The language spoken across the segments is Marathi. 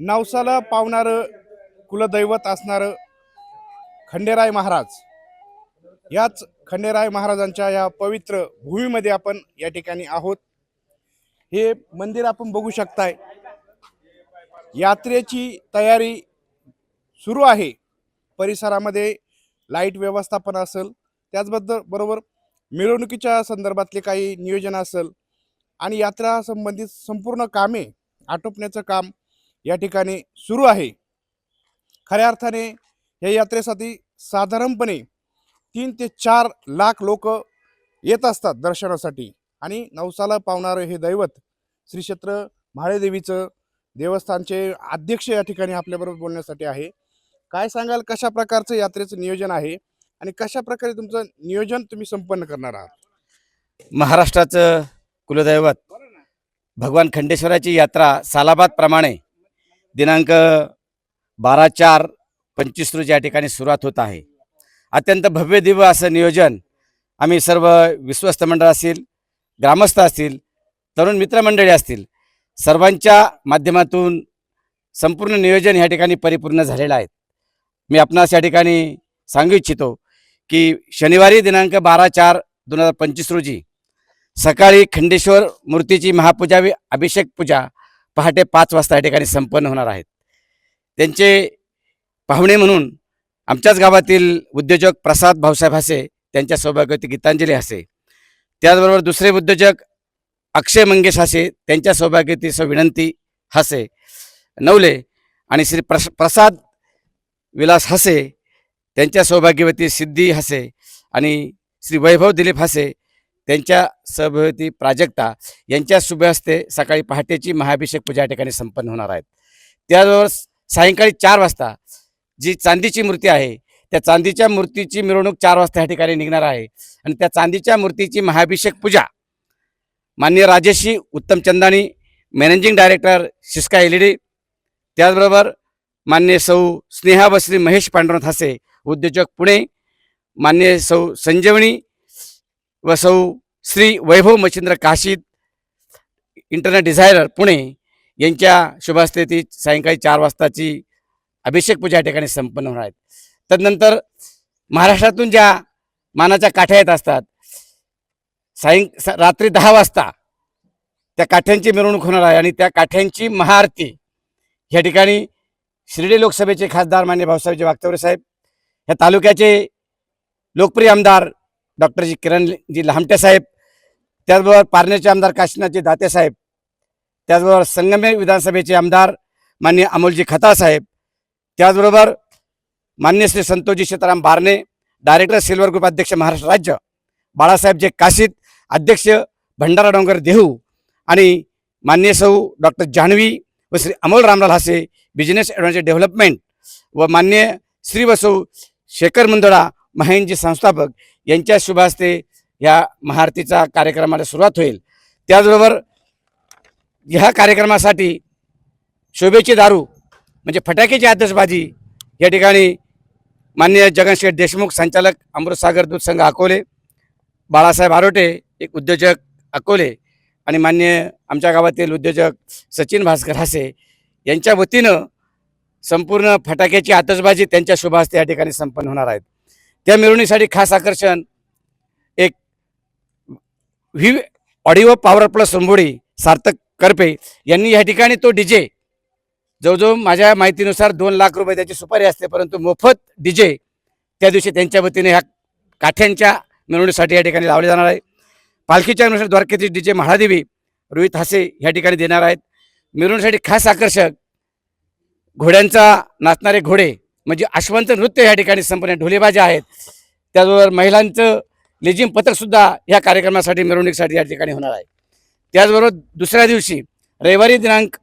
नवसाला पावणारं कुलदैवत असणारं खंडेराय महाराज. याच खंडेराय महाराजांच्या या पवित्र भूमीमध्ये आपण या ठिकाणी आहोत. हे मंदिर आपण बघू शकताय. यात्रेची तयारी सुरू आहे. परिसरामध्ये लाइट व्यवस्थापन असेल त्याचबद्दल बरोबर मिरवणुकीच्या संदर्भातले काही नियोजन असेल आणि यात्रा संबंधित संपूर्ण कामे आटोपण्याचं काम या ठिकाणी सुरू आहे. खऱ्या अर्थाने या यात्रेसाठी साधारणपणे तीन ते चार लाख लोक येत असतात दर्शनासाठी. आणि नवसाला पावणारं हे दैवत श्री क्षेत्र म्हाळेदेवीचं देवस्थानचे अध्यक्ष या ठिकाणी आपल्याबरोबर बोलण्यासाठी आहे. काय सांगाल कशा प्रकारचं यात्रेचं नियोजन आहे? आणि कशा प्रकारे तुमचं नियोजन तुम्ही संपन्न करणार आहात? महाराष्ट्राचं कुलदैवत भगवान खंडेश्वराची यात्रा सालाबादप्रमाणे दिनांक बारा चार पंचवीस रोजी या ठिकाणी सुरुवात होत आहे. अत्यंत भव्य दिव्य असं नियोजन आम्ही सर्व विश्वस्त मंडळ असतील ग्रामस्थ असतील तरुण मित्रमंडळी असतील सर्वांच्या माध्यमातून संपूर्ण नियोजन या ठिकाणी परिपूर्ण झालेलं आहे. मी आपणास या ठिकाणी सांगू इच्छितो की शनिवारी दिनांक बारा चार दोन हजार पंचवीस रोजी सकाळी खंडेश्वर मूर्तीची महापूजा अभिषेक पूजा पहाटे पाच वाजता या ठिकाणी संपन्न होणार आहेत. त्यांचे पाहुणे म्हणून आमच्याच गावातील उद्योजक प्रसाद भाऊसाहेब हसे त्यांच्या सौभाग्यवती गीतांजली हसे त्याचबरोबर दुसरे उद्योजक अक्षय मंगेश हसे त्यांच्या सौभाग्यवती सौ विनंती हसे नवले आणि श्री प्रस प्रसाद विलास हसे त्यांच्या सौभाग्यवती सिद्धी हसे आणि श्री वैभव दिलीप हसे त्यांच्या सभोवती प्राजक्ता यांच्या शुभ हस्ते सकाळी पहाटेची महाभिषेक पूजा या ठिकाणी संपन्न होणार आहेत. त्याचबरोबर सायंकाळी चार वाजता जी चांदीची मूर्ती आहे त्या चांदीच्या मूर्तीची मिरवणूक चार वाजता या ठिकाणी निघणार आहे आणि त्या चांदीच्या मूर्तीची महाभिषेक पूजा माननीय राजेशी उत्तम चंदानी मॅनेजिंग डायरेक्टर शिस्का एल ई डी त्याचबरोबर मान्य सौ स्नेहा महेश पांडुरंग हसे उद्योजक पुणे मान्य सौ संजीवनी वसौ श्री वैभव मच्छिंद्र काशीद इंटरनेट डिझायनर पुणे. यांच्या शुभहस्ते ती सायंकाळी चार वाजताची अभिषेक पूजा या ठिकाणी संपन्न होणार आहेत तदनंतर महाराष्ट्रातून ज्या मानाच्या काठ्या येत असतात सायं स- रात्री दहा वाजता त्या काठ्यांची मिरवणूक होणार आहे आणि त्या काठ्यांची महाआरती या ठिकाणी शिर्डी लोकसभेचे खासदार मान्य भाऊसाहेबजी वागतवरे साहेब या तालुक्याचे लोकप्रिय आमदार डॉक्टरजी किरणजी लहामटे साहेब त्याचबरोबर पारनेरचे आमदार काशीनाथजी दाते साहेब त्याचबरोबर संगमे विधानसभेचे आमदार मान्य अमोलजी खताळ साहेब त्याचबरोबर मान्य Shri Santoshji Sitaram Barne director silver group अध्यक्ष महाराष्ट्र राज्य बाळासाहेब जे काशीत अध्यक्ष भंडारा डोंगर देहू आणि मान्य सौ डॉक्टर जान्हवी व Shri Amol Ramlal Hase business advance development व मान्य श्री वसू शेखर मुंदडा महेंजी संस्थापक यांच्या शुभास्ते ह्या महाआरतीचा कार्यक्रमाला सुरुवात होईल. त्याचबरोबर ह्या कार्यक्रमासाठी शोभेची दारू म्हणजे फटाक्याची आदर्शबाजी या ठिकाणी मान्य जगनशेठ देशमुख संचालक अमृतसागर दूध संघ अकोले बाळासाहेब आरोटे एक उद्योजक अकोले आणि मान्य आमच्या गावातील उद्योजक सचिन भास्कर हासे यांच्या वतीनं संपूर्ण फटाक्याची आतषबाजी त्यांच्या शुभास्ते या ठिकाणी संपन्न होणार आहेत. त्या मिरवणुकीसाठी खास आकर्षण एक व्ही ऑडिओ पॉवर प्लस सोंबोडी सार्थक करपे यांनी या ठिकाणी तो डीजे जवळजवळ माझ्या माहितीनुसार दोन लाख रुपये त्याची सुपारी असते परंतु मोफत डीजे त्या दिवशी त्यांच्या वतीने ह्या काठ्यांच्या मिरवणुकीसाठी या ठिकाणी लावले जाणार आहे. पालखीच्या अनुसार द्वारकेचे डीजे महादेवी रोहित हासे या ठिकाणी देणार आहेत. मिरवणुकीसाठी खास आकर्षक घोड्यांचा नाचणारे घोडे म्हणजे अश्वंत नृत्य या ठिकाणी संपन्न ढोलेबाजा आहेत. त्याचबरोबर महिलांचं लेझिम पथकसुद्धा या कार्यक्रमासाठी मिरवणुकीसाठी या ठिकाणी होणार आहे. त्याचबरोबर दुसऱ्या दिवशी रविवारी दिनांक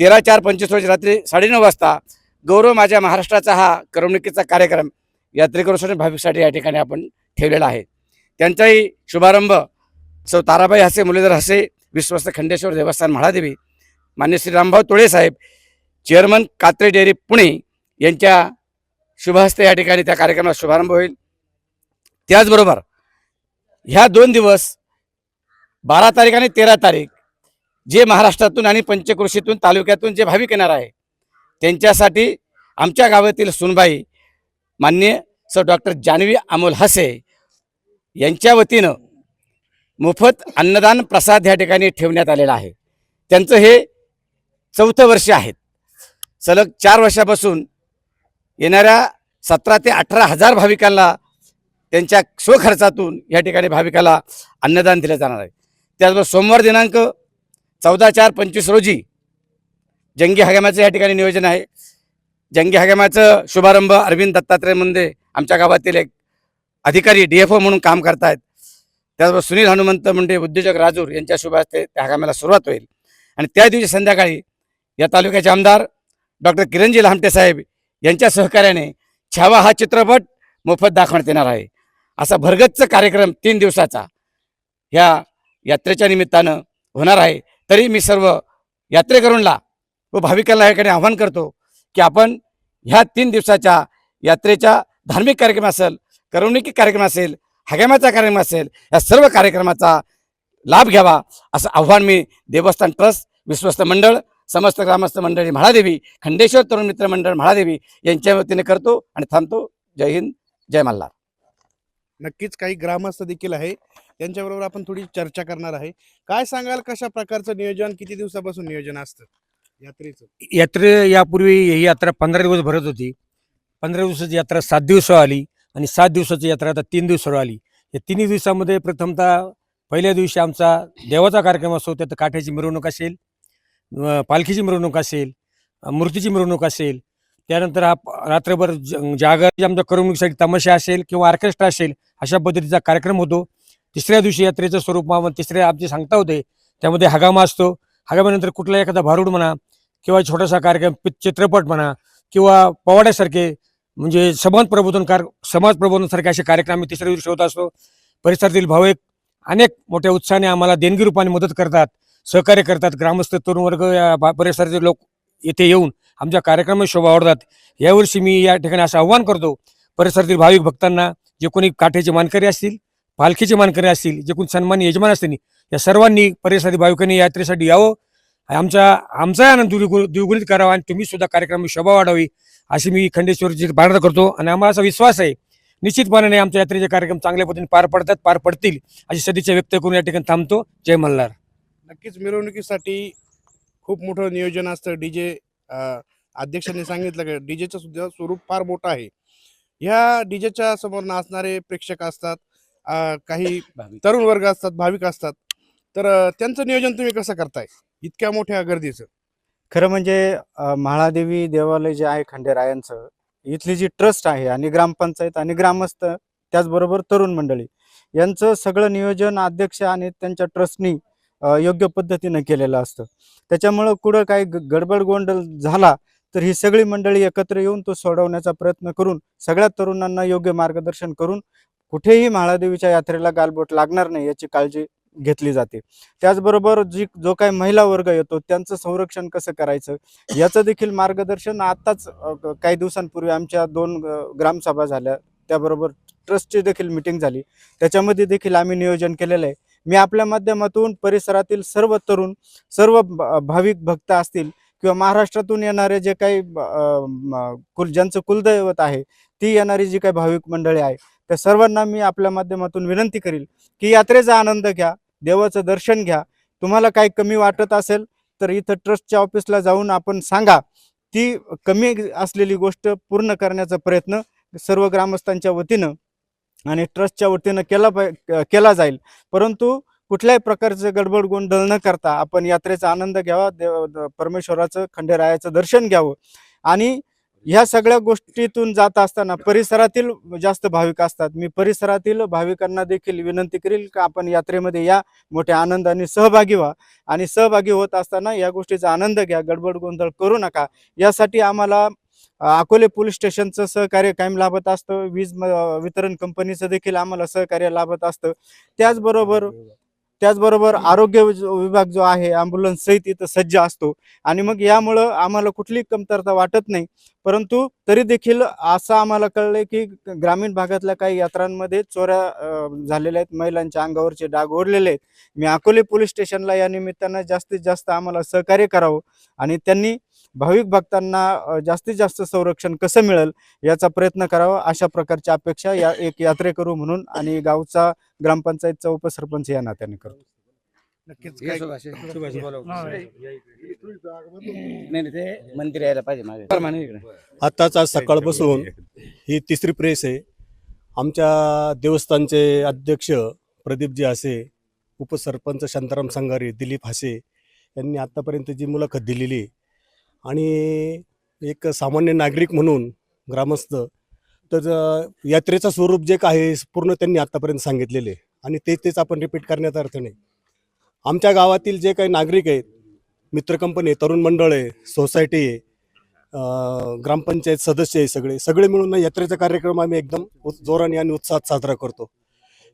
तेरा चार पंचवीस रोजी रात्री साडेनऊ वाजता गौरव माझ्या महाराष्ट्राचा हा करमणुकीचा कार्यक्रम यात्रेकरूसाठी भाविकसाठी या ठिकाणी आपण ठेवलेला आहे. त्यांचाही शुभारंभ सौ ताराबाई हसे मुरलीधर हसे विश्वस्त खंडेश्वर देवस्थान म्हाळादेवी मान्य श्री रामभाऊ तोळे साहेब चेअरमन कात्रे डेअरी पुणे यांच्या शुभहस्ते या ठिकाणी त्या कार्यक्रमाला शुभारंभ होईल. त्याचबरोबर ह्या दोन दिवस बारा तारीख आणि तेरा तारीख जे महाराष्ट्रातून आणि पंचकृषीतून तालुक्यातून जे भाविक येणार आहे त्यांच्यासाठी आमच्या गावातील सुनबाई मान्य सर डॉक्टर जानवी अमोल हसे यांच्या वतीनं मोफत अन्नदान प्रसाद या ठिकाणी ठेवण्यात आलेला आहे. त्यांचं हे चौथं वर्ष आहे सलग चार वर्षापासून येणाऱ्या सतरा ते अठरा हजार भाविकांना त्यांच्या स्वखर्चातून या ठिकाणी भाविकाला अन्नदान दिलं जाणार आहे. त्याचबरोबर सोमवार दिनांक चौदा चार पंचवीस रोजी जंगी हगामाचं या ठिकाणी नियोजन आहे. जंगी हगामाचं शुभारंभ अरविंद दत्तात्रय मुंदे आमच्या गावातील एक अधिकारी डी एफ ओ म्हणून काम करतायत. त्याचबरोबर सुनील हनुमंत मुंडे उद्योजक राजूर यांच्या शुभ हस्ते त्या हगामाला सुरुवात होईल. आणि त्या दिवशी संध्याकाळी या तालुक्याचे आमदार डॉक्टर किरणजी लामटे साहेब यांच्या सहकार्याने छावा हा चित्रपट मोफत दाखवण्यात येणार आहे. असा भरगच्च कार्यक्रम तीन दिवसाचा ह्या यात्रेच्या निमित्तानं होणार आहे. तरी मी सर्व यात्रेकरूंना व भाविकांना याकडे आवाहन आव्हान करतो की आपण ह्या तीन दिवसाच्या यात्रेच्या धार्मिक कार्यक्रम असेल करमणुकी कार्यक्रम असेल हगामाचा कार्यक्रम असेल या सर्व कार्यक्रमाचा लाभ घ्यावा असं आव्हान मी देवस्थान ट्रस्ट विश्वस्त मंडळ समस्त ग्रामस्थ मंडळी म्हाळादेवी खंडेश्वर तरुण मित्र मंडळ म्हाळादेवी यांच्या वतीने करतो आणि थांबतो. जय हिंद जय मल्हार. नक्कीच काही ग्रामस्थ देखील आहे. त्यांच्याबरोबर आपण थोडी चर्चा करणार आहे. काय सांगाल कशा प्रकारचं नियोजन किती दिवसापासून नियोजन असतं यात्रेचं? यात्रे यापूर्वी ही यात्रा पंधरा दिवस भरत होती. पंधरा दिवसाची यात्रा सात दिवसावर आली आणि सात दिवसाची यात्रा आता तीन दिवसावर आली. या तिन्ही दिवसामध्ये प्रथमतः पहिल्या दिवशी आमचा देवाचा कार्यक्रम असतो त्यात काठ्याची मिरवणूक असेल पालखीची मिरवणूक असेल मूर्तीची मिरवणूक असेल त्यानंतर हा रात्रभर ज- जागर आमच्या करमणुकीसाठी तमाशा असेल किंवा ऑर्केस्ट्रा असेल अशा पद्धतीचा कार्यक्रम होतो. तिसऱ्या दिवशी यात्रेचं स्वरूप मग तिसऱ्या आमचे सांगता होते. त्यामध्ये हगामा असतो. हगामानंतर कुठला एखादा भारूड म्हणा किंवा छोटासा कार्यक्रम चित्रपट म्हणा किंवा पवाड्यासारखे म्हणजे समाज प्रबोधन कार समाज प्रबोधनसारखे असे कार्यक्रम आम्ही तिसऱ्या दिवशी होत असतो. परिसरातील भाविक अनेक मोठ्या उत्साहाने आम्हाला देणगी रूपाने मदत करतात. सहकार्य करतात. ग्रामस्थ तरुण वर्ग या परिसराचे लोक येथे येऊन आमच्या कार्यक्रमात शोभा आवडतात यावर्षी मी या ठिकाणी असं आव्हान करतो परिसरातील भाविक भक्तांना जे कोणी काठेचे मानकरी असतील पालखीचे मानकरी असतील जे कोणी सन्मान यजमान असतील या सर्वांनी परिसरातील भाविकांनी यात्रेसाठी यावं. आमच्या आमचा आनंद द्विगु- द्विगुणित करावा आणि तुम्ही सुद्धा कार्यक्रम शोभा वाढावी अशी मी खंडेश्वरची प्रार्थना करतो. आणि आम्हाला असा विश्वास आहे निश्चितपणाने आमच्या यात्रेचे कार्यक्रम चांगल्या पद्धतीने पार पडतात पार पडतील अशी सदिच्छा व्यक्त करून या ठिकाणी थांबतो. जय मल्हार. नक्कीच मिरवणुकीसाठी खूप मोठं नियोजन असतं. डीजे अध्यक्षांनी सांगितलं की डीजेचं सुद्धा स्वरूप फार मोठं आहे. ह्या डीजेच्या समोर नाचणारे प्रेक्षक असतात काही तरुण वर्ग असतात भाविक असतात. तर त्यांचं नियोजन तुम्ही कसं करताय? इतक्या मोठ्या गर्दीचं. खरं म्हणजे म्हाळादेवी देवालय जे आहे खंडेरायांचं इथली जी ट्रस्ट आहे आणि ग्रामपंचायत आणि ग्रामस्थ त्याचबरोबर तरुण मंडळी यांचं सगळं नियोजन अध्यक्ष आणि त्यांच्या ट्रस्टनी योग्य पद्धतीनं केलेलं असतं. त्याच्यामुळं कुठं काही गडबड गोंडल झाला तर ही सगळी मंडळी एकत्र येऊन तो सोडवण्याचा प्रयत्न करून सगळ्या तरुणांना योग्य मार्गदर्शन करून कुठेही महाळादेवीच्या यात्रेला गालबोट लागणार नाही याची काळजी घेतली जाते. त्याचबरोबर जी जो काही महिला वर्ग येतो त्यांचं संरक्षण कसं करायचं याचं देखील मार्गदर्शन आताच काही दिवसांपूर्वी आमच्या दोन ग्रामसभा झाल्या त्याबरोबर ट्रस्टची देखील मिटिंग झाली. त्याच्यामध्ये देखील आम्ही नियोजन केलेलं आहे. मी आपल्या माध्यमातून परिसरातील सर्व तरुण सर्व भाविक भक्त असतील किंवा महाराष्ट्रातून येणारे जे काही कुल ज्यांचं कुलदैवत आहे ती येणारी जी काही भाविक मंडळी आहे त्या सर्वांना मी आपल्या माध्यमातून विनंती करील की यात्रेचा आनंद घ्या देवाचं दर्शन घ्या. तुम्हाला काही कमी वाटत असेल तर इथं ट्रस्टच्या ऑफिसला जाऊन आपण सांगा. ती कमी असलेली गोष्ट पूर्ण करण्याचा प्रयत्न सर्व ग्रामस्थांच्या वतीनं आणि ट्रस्टच्या वतीनं केला पाहि केला जाईल. परंतु कुठल्याही प्रकारचं गडबड गोंधळ न करता आपण यात्रेचा आनंद घ्यावा देव परमेश्वराचं खंडेरायाचं दर्शन घ्यावं. आणि ह्या सगळ्या गोष्टीतून जात असताना परिसरातील जास्त भाविक असतात. मी परिसरातील भाविकांना देखील विनंती करील का आपण यात्रेमध्ये या मोठ्या आनंदाने सहभागी व्हा. आणि सहभागी होत असताना या गोष्टीचा आनंद घ्या गडबड गोंधळ करू नका. यासाठी आम्हाला अकोले पोलीस स्टेशनचं सहकार्य कायम लाभत असतं. वीज वितरण कंपनीचं देखील आम्हाला सहकार्य लाभत असतं. त्याचबरोबर त्याचबरोबर आरोग्य विभाग जो आहे अँब्युलन्स सहित इथं सज्ज असतो. आणि मग यामुळं आम्हाला कुठलीही कमतरता वाटत नाही. परंतु तरी देखील असं आम्हाला कळलंय की ग्रामीण भागातल्या काही यात्रांमध्ये चोऱ्या झालेल्या आहेत. महिलांच्या अंगावरचे डाग ओढलेले आहेत. मी अकोले पोलीस स्टेशनला या निमित्तानं जास्तीत जास्त आम्हाला सहकार्य करावं आणि त्यांनी भाविक भक्तांना जास्तीत जास्त संरक्षण कसं मिळेल याचा प्रयत्न करावा अशा प्रकारची अपेक्षा या एक यात्रेकरू म्हणून आणि गावचा ग्रामपंचायतचा उपसरपंच या नात्याने करतो. नक्कीच. काय- नाही नाही, ते मंदिर यायला पाहिजे मागे. आत्ताच आज सकाळपासून ही तिसरी प्रेस आहे. आमच्या देवस्थानचे अध्यक्ष प्रदीपजी हासे उपसरपंच शांताराम संगारे दिलीप हासे यांनी आत्तापर्यंत जी मुलाखत दिलेली आहे आणि एक सामान्य नागरिक म्हणून ग्रामस्थ तर यात्रेचं स्वरूप जे काय आहे पूर्ण त्यांनी आत्तापर्यंत सांगितलेले आहे. आणि ते तेच आपण रिपीट करण्याचा अर्थ नाही. आमच्या गावातील जे काही नागरिक आहेत मित्र कंपनी आहे तरुण मंडळ आहे सोसायटी आहे ग्रामपंचायत सदस्य आहे सगळे सगळे मिळून यात्रेचा कार्यक्रम आम्ही एकदम जोराने आणि उत्साहात साजरा करतो.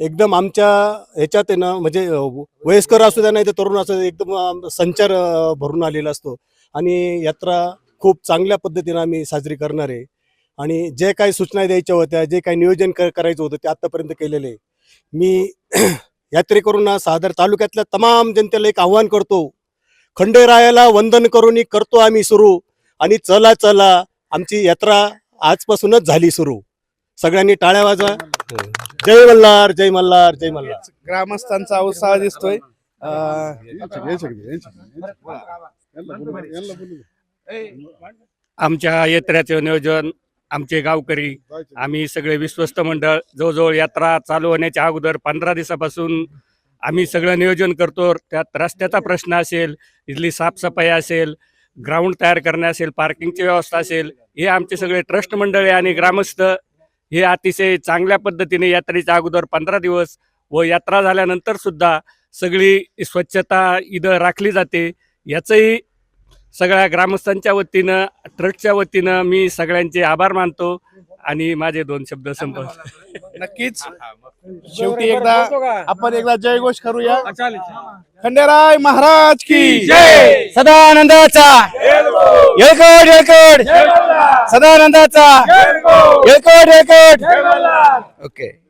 एकदम आमच्या ह्याच्यात आहे ना म्हणजे वयस्कर असू द्या नाही तर तरुण असू एकदम संचार भरून आलेला असतो. आणि यात्रा खूप चांगल्या पद्धतीनं आम्ही साजरी करणार आहे. आणि जे काही सूचना द्यायच्या होत्या जे काही नियोजन कर करायचं होतं ते आत्तापर्यंत केलेलं आहे. मी यात्रेकरूंना सादर तालुक्यातल्या तमाम जनतेला एक आव्हान करतो. खंडेरायाला वंदन करून करतो आम्ही सुरू. आणि चला चला आमची यात्रा आजपासूनच झाली सुरू. सगळ्यांनी टाळ्या वाजवा. जय मल्हार जय मल्हार जय मल्हार. ग्रामस्थांचा उत्साह दिसतोय. आमच्या यात्रेचं नियोजन आमचे गावकरी आम्ही सगळे विश्वस्त मंडळ जवळजवळ यात्रा चालू होण्याच्या अगोदर पंधरा दिवसापासून आम्ही सगळं नियोजन करतो. त्यात रस्त्याचा प्रश्न असेल इथली साफसफाई असेल ग्राउंड तयार करणे असेल पार्किंगची व्यवस्था असेल हे आमचे सगळे ट्रस्ट मंडळी आणि ग्रामस्थ हे अतिशय चांगल्या पद्धतीने यात्रेच्या अगोदर पंधरा दिवस व यात्रा झाल्यानंतर सुद्धा सगळी स्वच्छता इथं राखली जाते. याचंही सगळ्या ग्रामस्थांच्या वतीनं ट्रस्टच्या वतीनं मी सगळ्यांचे आभार मानतो आणि माझे दोन शब्द संपवतो. नक्कीच. शेवटी एकदा आपण एकदा जयघोष करूया. खंडेराय महाराज की जय. सदानंदाचा. येळकोट येळकोट. सदानंदाचा. येळकोट येळकोट. ओके